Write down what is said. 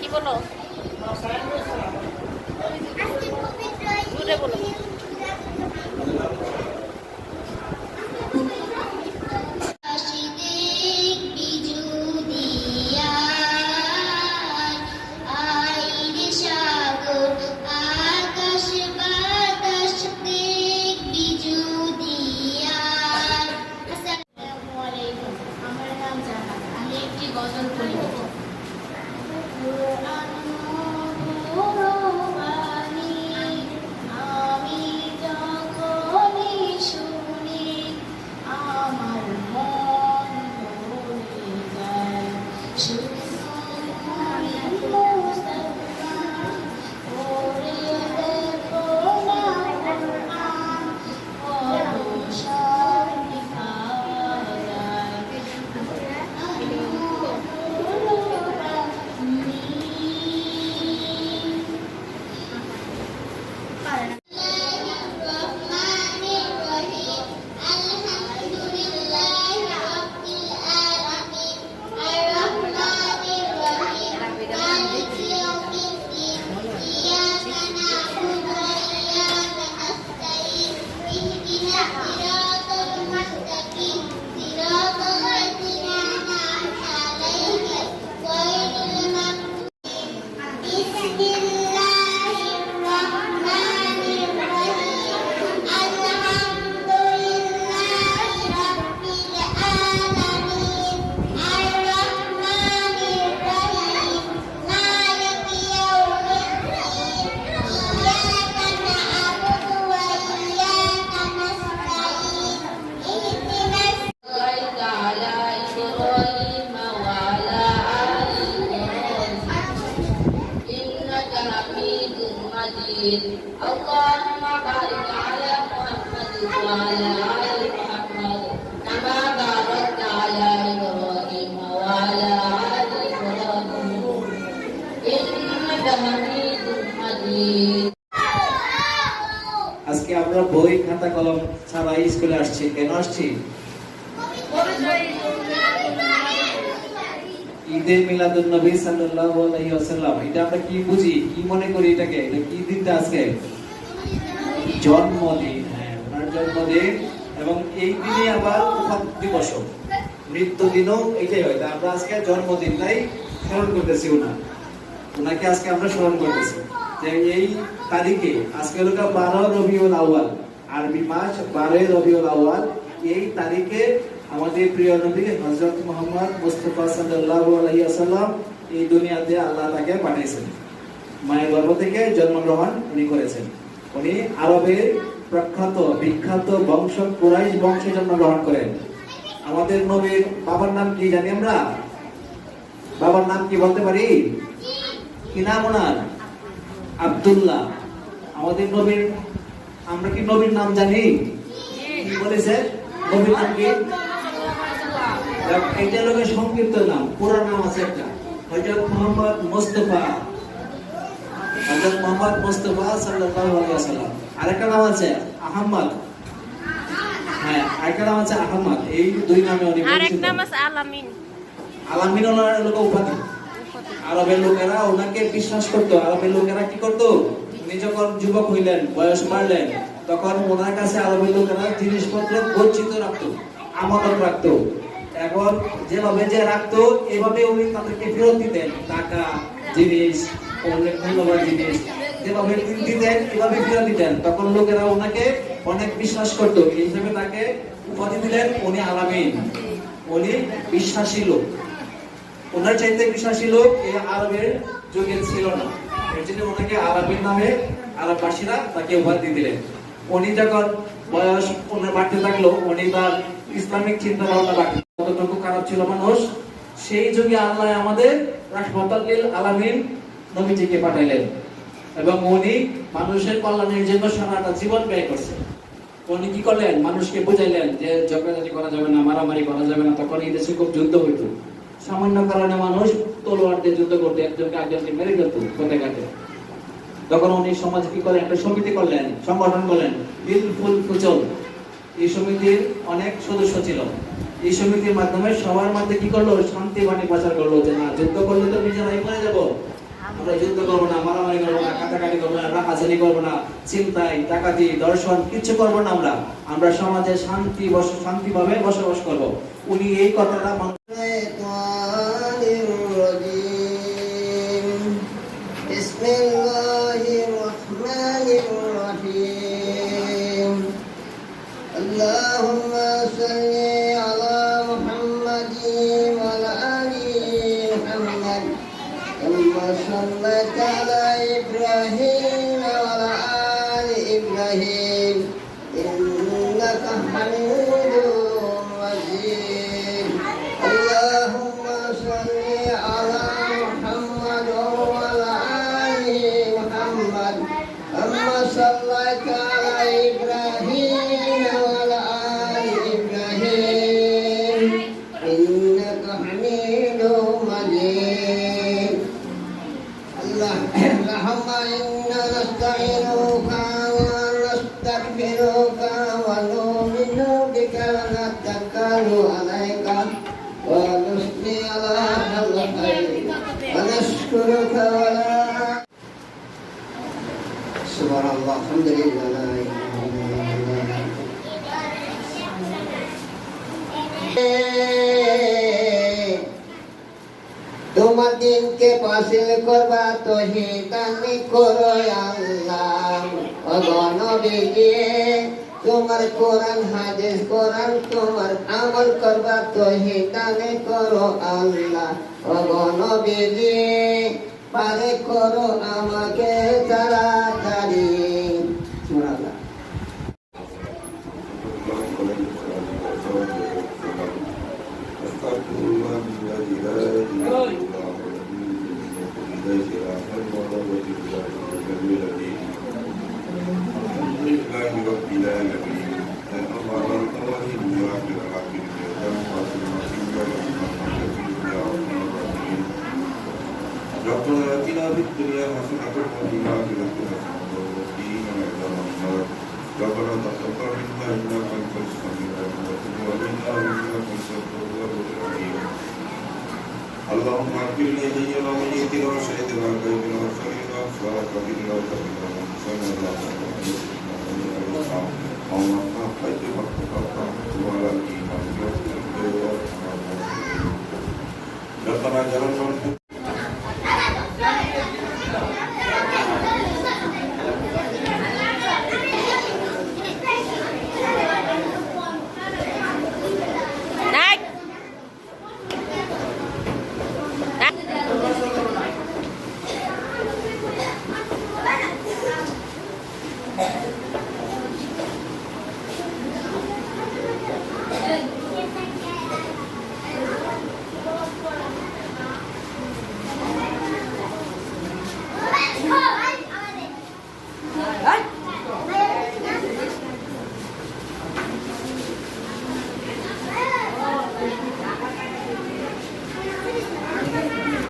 কি বলো? জুড়ে বলো। আজকে আমরা বই, খাতা, কলম ছাড়াই স্কুলে আসছি। কেন আসছি? ঈদে মিলাদুন নবী সাল্লাল্লাহু আলাইহি ওয়াসাল্লাম। এটা আমরা কি বুঝি? কি মনে করি এটাকে? এটা কি দিনটা আজকে? জন্মদিন হ্যাঁ ওনার জন্মদিন, এবং এই দিনে আবার উপাত দিবস মৃত্যু দিনও এইটাই হয় আমরা আজকে জন্মদিনটাই স্মরণ করতেছি ওনার। ওনাকে আজকে আমরা স্মরণ করতেছি যে এই তারিখে আজকে হলো বারো রবিউল আউয়াল, আরবি মাস বারোই রবিউল আউয়াল। এই তারিখে আমাদের প্রিয় নবী হযরত মুহাম্মদ মুস্তাফা সাল্লাল্লাহু আলাইহি ওয়াসাল্লাম এই দুনিয়াতে আল্লাহ তাকে পাঠিয়েছেন মায়ের গর্ভ থেকে জন্মগ্রহণ উনি করেছেন। উনি আরবের প্রখ্যাত, বিখ্যাত বংশ, কুরাইশ বংশে জন্মগ্রহণ করেন। আমাদের নবীর বাবার নাম কি জানি আমরা? বাবার নাম কি বলতে পারি? কি নাম ওনার? আব্দুল্লাহ। আমাদের নবীর, আমরা কি নবীর নাম জানি? কি বলেছে? নবীর নাম কি? এইটা লোকের সংক্ষিপ্ত নাম পুরো নাম আছে একটা। হযরত মোহাম্মদ মুস্তাফা। হযরত মোহাম্মদ মুস্তাফা সাল্লাল্লাহু আলাইহি ওয়াসাল্লাম। আরেকটা নাম আছে আহমদ হ্যাঁ আরেকটা নাম আছে আহমদ এই দুই নামে উনি নাম আছে আলামিন। আলামিন ওনার লোক উপাধি। আরবের লোকেরা ওনাকে বিশ্বাস করতো। আরবের লোকেরা কি করতো? উনি যখন যুবক হইলেন বয়স বাড়লেন তখন ওনার কাছে আরবের লোকেরা জিনিসপত্র গচ্ছিত রাখতো আমানত রাখতো। এখন যেভাবে যে রাখতো এভাবে উনি তাদেরকে ফেরত দিতেন। টাকা জিনিস অনেক জিনিস যেভাবে তিনি দিতেন, এভাবে দিতেন, তখন লোকেরা ওনাকে অনেক বিশ্বাস করতো। এই হিসেবে তাকে উপাধি দিলেন উনি আলামিন উনি বিশ্বাসী লোক। ওনার চাইতে বিশ্বাসী লোক এই আরবের যুগে ছিল না। এর জন্য ওনাকে আরবের নামে আরববাসীরা তাকে উপাধি দিলেন। উনি যখন বয়স ওনার বাড়তে থাকল, উনি তার ইসলামিক চিন্তা ভাবনা কতটুকু খারাপ ছিল মানুষ, সেই যুগে আল্লাহ আমাদের রাহমাতাল্লিল আলামিন নবীজিকে পাঠাইলেন। এবং উনি মানুষের কল্যাণের জন্য সারাটা জীবন ব্যয় করছে। উনি কি করলেন? মানুষকে বুঝাইলেন যে ঝগড়াঝাটি করা যাবে না, মারামারি করা যাবে না, তখন এই দেশে খুব যুদ্ধ হইতো। সামান্য কারণে মানুষ তলোয়ার দিয়ে যুদ্ধ করতে, একজনকে একজনকে মেরে ফেলত কোটে ঘাটে। তখন উনি সমাজে কি করলেন? একটা সমিতি করলেন, সংগঠন করলেন, দিল, ফুল, ফুচল। এই সমিতির অনেক সদস্য ছিল। এই সমিতির মাধ্যমে সবার মধ্যে কি করল? শান্তি বাণী প্রচার করল যে, না, যুদ্ধ করলে তো নিজেরাই মরে যাব। আমরা যুদ্ধ করবো না মারামারি করবো না কাটাকাটি করবো না রাখাচারি করবো না চিন্তাই ডাকাতি দর্শন কিচ্ছু করবো না আমরা আমরা সমাজে শান্তি বস শান্তিভাবে বসবাস করব উনি এই কথাটা মানুষ الشيطان الرجيم بسم الله الرحمن الرحيم اللهم صل على محمد وعلى آل محمد كما صليت على إبراهيم اللهم إنا نستعينك ونستغفرك ونؤمن بك ونتكل عليك ونثني على الخير ونشكرك ولا سبحان الله الحمد لله. لا إله إلا পাশিল করবা তো হিদানি করো আল্লাহ। অগণ তোমার কোরআন, হাদিস, কোরআন তোমার আমল করবা তো কানে করো আল্লাহ। ভগন বিজিয়ে পারে করো আমাকে তাড়াতাড়ি। ربنا آتنا في الدنيا حسنة وفي الآخرة حسنة وقنا عذاب النار ربنا تقبل منا إنك أنت السميع العليم وتب إنك أنت التواب الرحيم اللهم اغفر لي لجميع ميتنا وشهدنا وغيبنا وشهدنا وكبرنا وكبرنا وانصرنا على اللهم حج حقك وعلى الإيمان ربنا جل